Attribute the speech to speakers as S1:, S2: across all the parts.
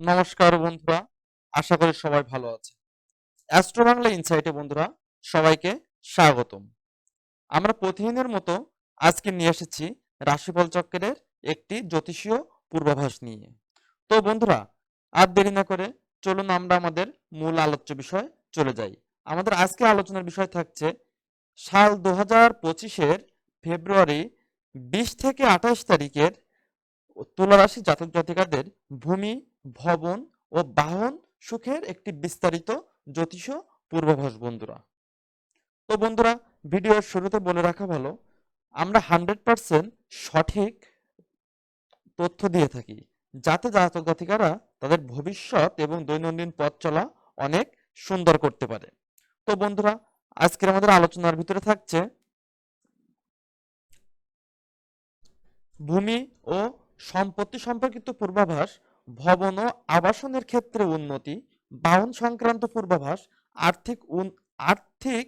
S1: নমস্কার বন্ধুরা, আশা করি সবাই ভালো আছে অ্যাস্ট্রো বাংলা ইনসাইটে বন্ধুরা, সবাইকে স্বাগতম। আমরা প্রতিদিনের মতো আজকে নিয়ে এসেছি রাশিফল চক্রের একটি জ্যোতিষীয় পূর্বাভাস নিয়ে। তো বন্ধুরা, আর দেরি না করে চলুন আমরা আমাদের মূল আলোচ্য বিষয় চলে যাই। আমাদের আজকে আলোচনার বিষয় থাকছে, সাল দু হাজার পঁচিশের ফেব্রুয়ারি বিশ থেকে আঠাশ তারিখের তুলা রাশি জাতক জাতিকাদের ভূমি ভবন ও বাহন সুখের একটি বিস্তারিত জ্যোতিষ পূর্বাভাস, বন্ধুরা। তো বন্ধুরা, ভিডিওর শুরুতে বলে রাখা ভালো, আমরা হান্ড্রেড পার্সেন্ট সঠিক তথ্য দিয়ে থাকি। যাতে জাতক জাতিকারা তাদের ভবিষ্যৎ এবং দৈনন্দিন পথ চলা অনেক সুন্দর করতে পারে। তো বন্ধুরা, আজকের আমাদের আলোচনার ভিতরে থাকছে ভূমি ও সম্পত্তি সম্পর্কিত পূর্বাভাস ভবন ও আবাসনের ক্ষেত্রে উন্নতি, বাহন সংক্রান্ত পূর্বাভাস, আর্থিক আর্থিক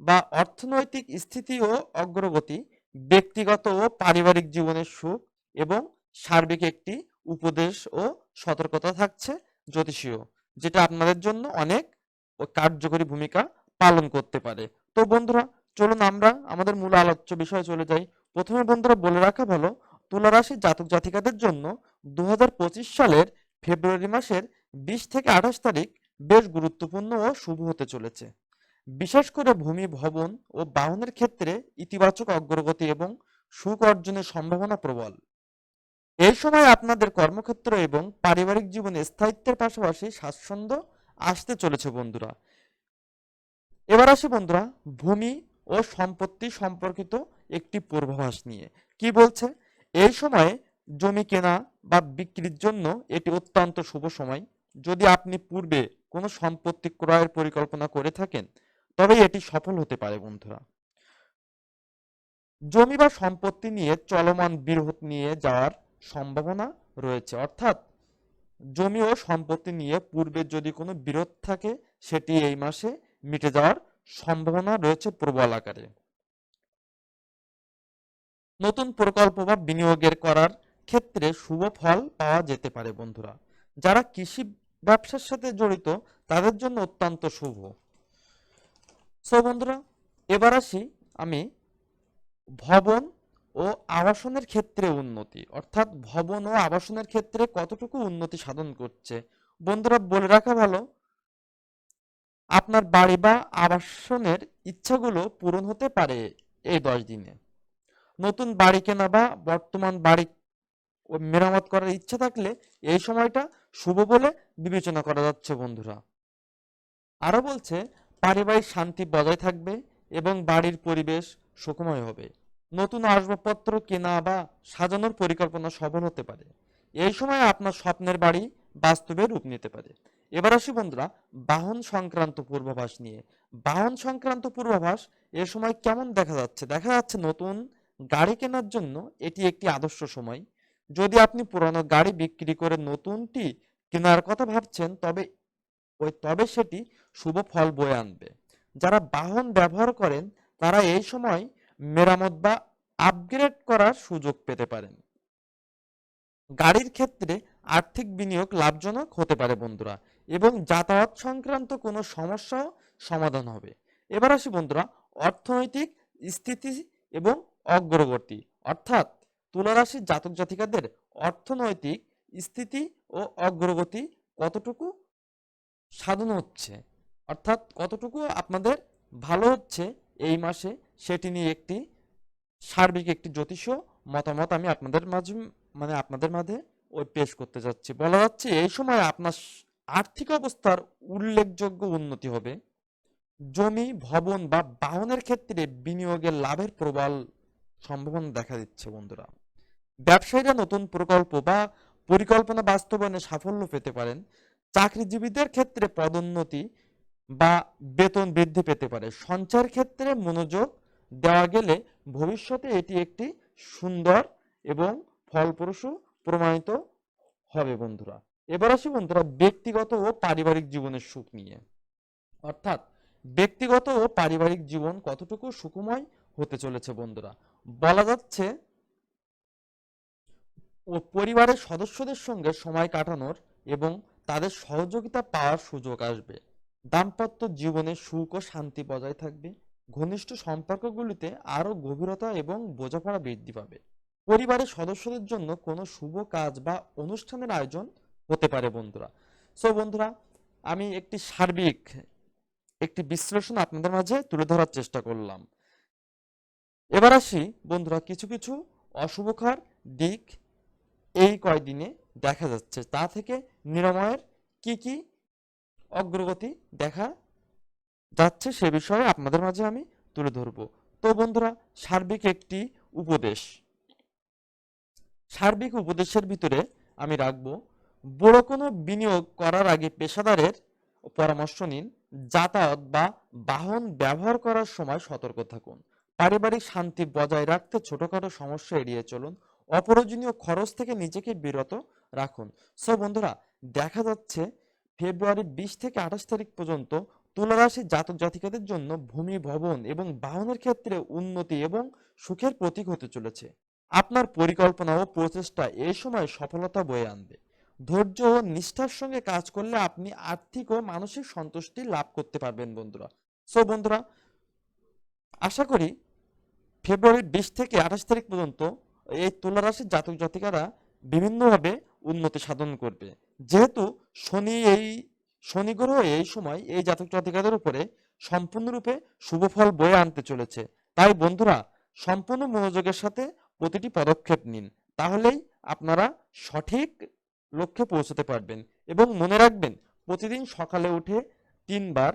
S1: বা অর্থনৈতিক স্থিতি ও অগ্রগতি, ব্যক্তিগত ও পারিবারিক জীবনের সুখ এবং সার্বিক একটি উপদেশ ও সতর্কতা থাকছে জ্যোতিষীয়, যেটা আপনাদের জন্য অনেক কার্যকরী ভূমিকা পালন করতে পারে। তো বন্ধুরা, চলুন আমরা আমাদের মূল আলোচ্য বিষয়ে চলে যাই। প্রথমে বন্ধুরা বলে রাখা ভালো তুলা রাশির জাতক জাতিকাদের জন্য দু হাজার পঁচিশ সালের ফেব্রুয়ারি মাসের বিশ থেকে আঠাশ তারিখ বেশ গুরুত্বপূর্ণ ও শুভ হতে চলেছে। বিশেষ করে ভূমি, ভবন ও বাহনের ক্ষেত্রে ইতিবাচক অগ্রগতি এবং সুখ অর্জনের সম্ভাবনা প্রবল। এই সময় আপনাদের কর্মক্ষেত্র এবং পারিবারিক জীবনে স্থায়িত্বের পাশাপাশি স্বাচ্ছন্দ্য আসতে চলেছে বন্ধুরা। এবার আসি বন্ধুরা, ভূমি ও সম্পত্তি সম্পর্কিত একটি পূর্বাভাস নিয়ে। কি বলছে? এই সময়ে জমি কেনা বা বিক্রির জন্য এটি অত্যন্ত শুভ সময়। যদি আপনি পূর্বে কোনো সম্পত্তি ক্রয়ের পরিকল্পনা করে থাকেন তবে এটি সফল হতে পারে বন্ধুরা। জমি বা সম্পত্তি নিয়ে চলমান বিরোধ নিয়ে যাওয়ার সম্ভাবনা রয়েছে। অর্থাৎ জমি ও সম্পত্তি নিয়ে পূর্বে যদি কোনো বিরোধ থাকে, সেটি এই মাসে মিটে যাওয়ার সম্ভাবনা রয়েছে প্রবল আকারে। নতুন প্রকল্প বা বিনিয়োগের করার ক্ষেত্রে শুভ ফল পাওয়া যেতে পারে, বন্ধুরা। যারা কৃষি ব্যবসার সাথে জড়িত, তাদের জন্য অত্যন্ত শুভ। সো বন্ধুরা, এবার আসি আমি ভবন ও আবাসনের ক্ষেত্রে উন্নতি। অর্থাৎ ভবন ও আবাসনের ক্ষেত্রে কতটুকু উন্নতি সাধন করছে? বন্ধুরা, বলে রাখা ভালো, আপনার বাড়ি বা আবাসনের ইচ্ছাগুলো পূরণ হতে পারে এই দশ দিনে। নতুন বাড়ি কেনা বা বর্তমান বাড়ি মেরামত করার ইচ্ছা থাকলে এই সময়টা শুভ বলে বিবেচনা করা যাচ্ছে, বন্ধুরা। আরও বলছে, পারিবারিক শান্তি বজায় থাকবে এবং বাড়ির পরিবেশ সুখময় হবে। নতুন আসবাবপত্র কেনা বা সাজানোর পরিকল্পনা সফল হতে পারে। এই সময় আপনার স্বপ্নের বাড়ি বাস্তবে রূপ নিতে পারে। এবার আসি, বন্ধুরা, বাহন সংক্রান্ত পূর্বাভাস নিয়ে। বাহন সংক্রান্ত পূর্বাভাস এ সময় কেমন দেখা যাচ্ছে? দেখা যাচ্ছে নতুন গাড়ি কেনার জন্য এটি একটি আদর্শ সময়। যদি আপনি পুরানো গাড়ি বিক্রি করে নতুনটি কেনার কথা ভাবছেন, তবে ওই, তবে সেটি শুভ ফল বয়ে আনবে। যারা বাহন ব্যবহার করেন, তারা এই সময় মেরামত বা আপগ্রেড করার সুযোগ পেতে পারেন। গাড়ির ক্ষেত্রে আর্থিক বিনিয়োগ লাভজনক হতে পারে বন্ধুরা, এবং যাতায়াত সংক্রান্ত কোনো সমস্যাও সমাধান হবে। এবার আসি বন্ধুরা, অর্থনৈতিক স্থিতি এবং অগ্রগতি অর্থাৎ তুলা রাশির জাতক জাতিকাদের অর্থনৈতিক স্থিতি ও অগ্রগতি কতটুকু সাধন হচ্ছে? অর্থাৎ কতটুকু আপনাদের ভালো হচ্ছে এই মাসে সেটি নিয়ে একটি সার্বিক একটি জ্যোতিষ মতামত আমি আপনাদের মাঝে মানে আপনাদের মাঝে ওই পেশ করতে যাচ্ছি। বলা যাচ্ছে এই সময় আপনার আর্থিক অবস্থার উল্লেখযোগ্য উন্নতি হবে। জমি, ভবন বা বাহনের ক্ষেত্রে বিনিয়োগের লাভের প্রবল সম্ভাবনা দেখা দিচ্ছে বন্ধুরা। ব্যবসায়ীরা নতুন প্রকল্প বা পরিকল্পনা বাস্তবায়নে সাফল্য পেতে পারেন। চাকরিজীবীদের ক্ষেত্রে পদোন্নতি বা বেতন বৃদ্ধি পেতে পারে। সঞ্চয়ের ক্ষেত্রে মনোযোগ দেওয়া গেলে ভবিষ্যতে এটি একটি সুন্দর এবং ফলপ্রসূ প্রমাণিত হবে বন্ধুরা। এবার আসি বন্ধুরা ব্যক্তিগত ও পারিবারিক জীবনের সুখ নিয়ে। অর্থাৎ ব্যক্তিগত ও পারিবারিক জীবন কতটুকু সুখময় হতে চলেছে বন্ধুরা? বলা যাচ্ছে ও পরিবারের সদস্যদের সঙ্গে সময় কাটানোর এবং তাদের সহযোগিতা পাওয়ার সুযোগ আসবে। দাম্পত্য জীবনে সুখ ও শান্তি বজায় থাকবে। ঘনিষ্ঠ সম্পর্কগুলিতে আরও গভীরতা এবং বোঝাপড়া বৃদ্ধি পাবে। পরিবারের সদস্যদের জন্য কোনো শুভ কাজ বা অনুষ্ঠানের আয়োজন হতে পারে বন্ধুরা। সো বন্ধুরা, আমি একটি সার্বিক একটি বিশ্লেষণ আপনাদের মাঝে তুলে ধরার চেষ্টা করলাম। এবার আসি, বন্ধুরা, কিছু কিছু অশুভকার দিক এই কয়দিনে দেখা যাচ্ছে। তা থেকে নিরাময়ের কি কি অগ্রগতি দেখা যাচ্ছে সে বিষয়ে আপনাদের মাঝে আমি তুলে ধরব। তো বন্ধুরা, সার্বিক একটি উপদেশ। সার্বিক উপদেশের ভিতরে আমি রাখব, বড় কোনো বিনিয়োগ করার আগে পেশাদারের পরামর্শ নিন, যাতায়াত বা বাহন ব্যবহার করার সময় সতর্ক থাকুন। পারিবারিক শান্তি বজায় রাখতে ছোটখাটো সমস্যা এড়িয়ে চলুন। অপ্রয়োজনীয় খরচ থেকে নিজেকে বিরত রাখুন। সো বন্ধুরা, দেখা যাচ্ছে ফেব্রুয়ারি বিশ থেকে আঠাশ তারিখ পর্যন্ত তুলা রাশির জাতক জাতিকাদের জন্য ভূমি, ভবন এবং বাহনের ক্ষেত্রে উন্নতি এবং সুখের প্রতীক হতে চলেছে। আপনার পরিকল্পনা ও প্রচেষ্টা এই সময় সফলতা বয়ে আনবে। ধৈর্য ও নিষ্ঠার সঙ্গে কাজ করলে আপনি আর্থিক ও মানসিক সন্তুষ্টি লাভ করতে পারবেন বন্ধুরা। সো বন্ধুরা, আশা করি ফেব্রুয়ারি বিশ থেকে আঠাশ তারিখ পর্যন্ত এই তুলা রাশির জাতক জাতিকারা বিভিন্নভাবে উন্নতি সাধন করবে। যেহেতু শনি এই, শনি গ্রহ এই সময় এই জাতক জাতিকাদের উপরে সম্পূর্ণরূপে শুভ ফল বয়ে আনতে চলেছে। তাই বন্ধুরা, সম্পূর্ণ মনোযোগের সাথে প্রতিটি পদক্ষেপ নিন। তাহলেই আপনারা সঠিক লক্ষ্যে পৌঁছতে পারবেন এবং মনে রাখবেন, প্রতিদিন সকালে উঠে তিনবার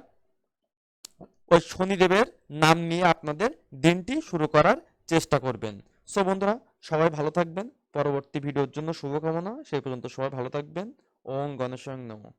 S1: ওই শনিদেবের নাম নিয়ে আপনাদের দিনটি শুরু করার চেষ্টা করবেন। সো বন্ধুরা, সবাই ভালো থাকবেন। পরবর্তী ভিডিওর জন্য শুভকামনা। সেই পর্যন্ত সবাই ভালো থাকবেন। ওম গণেশ নমঃ।